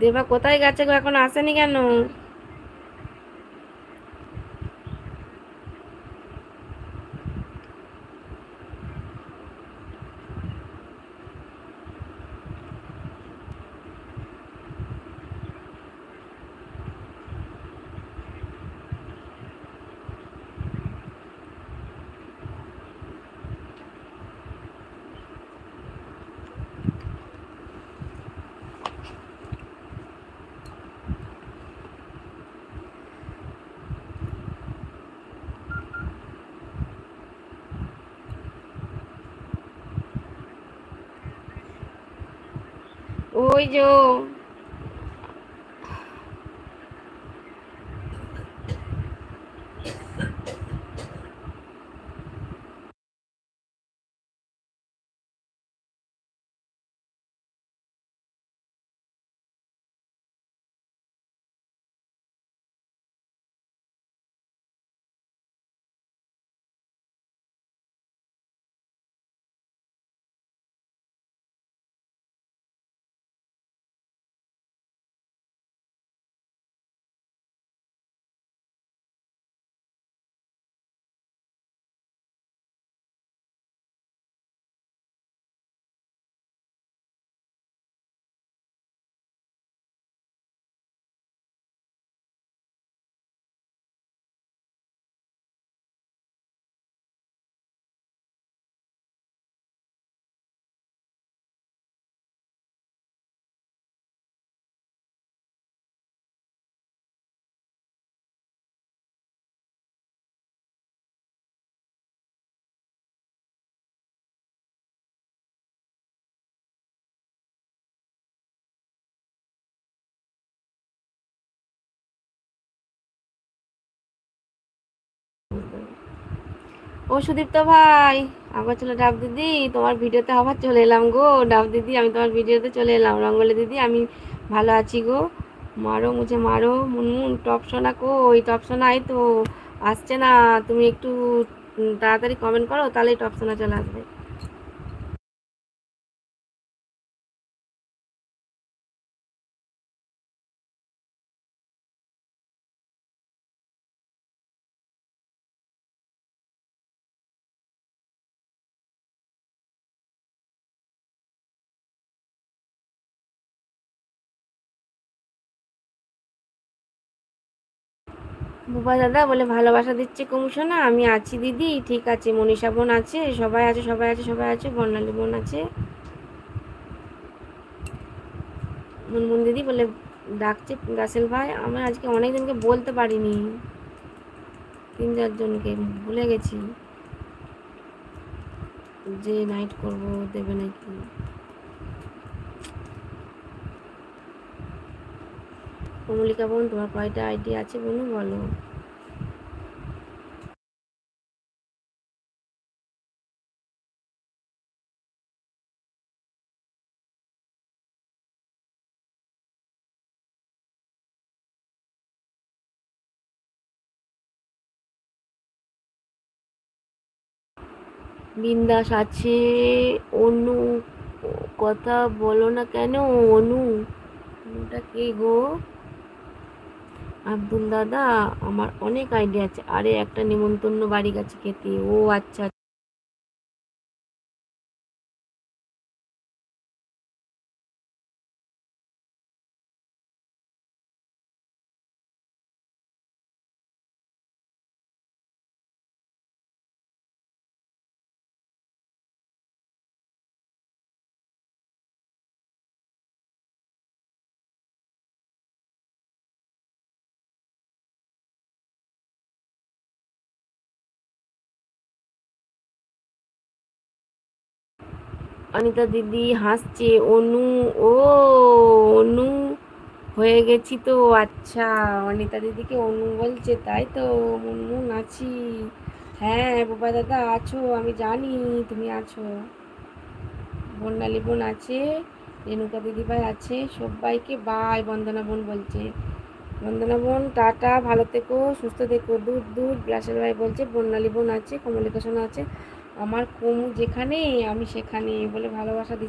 দেবা কোথায় গেছে গো? এখন আসেনি কেন? ওই যো ও সুদীপ্ত ভাই আমার চলে ডাব দিদি, তোমার ভিডিওতে আবার চলে এলাম গো। ডাব দিদি, আমি তোমার ভিডিওতে চলে এলাম। রঙ্গলে দিদি, আমি ভালো আছি গো। মারো মুঝে মারো, মুনমুন, টপ সোনা কো ওই টপ সোনাই তো আসছে না। তুমি একটু তাড়াতাড়ি কমেন্ট করো তাহলে টপ সোনা চলে আসবে। বুবা দাদা বলে, ভালোবাসা দিচ্ছে কুমুশো না আমি আছি দিদি, ঠিক আছে, মনীষা বোন আছে, সবাই আছে সবাই আছে সবাই আছে, বর্ণালী বোন আছে। মুনমুন দিদি বলে, ডাকছে রাসেল ভাই, আমার আজকে অনেকজনকে বলতে পারিনি। তিন চারজনকে ভুলে গেছি। যে নাইট করব, দেবে নাকি? কমলিকা বোন তোমার কয়টা আইডি আছে বলুন, বলো। বিন্দাস আছে। অনু, কথা বলো না কেন, অনু। অনুটা কে গো? আব্দুল দাদা আমার অনেক আইডিয়া আছে। আরে একটা নিমন্ত্রণ বাড়ি গেছে খেতে। ও আচ্ছা অনিতা দিদি হাসছে, অনু, ও, অনু, হয়ে গেছি তো আচ্ছা অনিতা দিদিকে অনু বলছে, তাই তো মুনমুন আছি হ্যাঁ বাবা দাদা আছো, আমি জানি তুমি আছো। বন্যালী বোন আছে রেণুকা দিদিভাই আছে, সবাইকে বাই, বন্দনা বোন বলছে। বন্দনা বোন, টাটা, ভালো থেকো, সুস্থ থেকো, দূর দূর ব্রাসেল ভাই বলছে বন্যালী বোন আছে কমলিকা সোনা আছে। আমার কমু যেখানে আমি সেখানে বলে ভালোবাসা দিচ্ছি।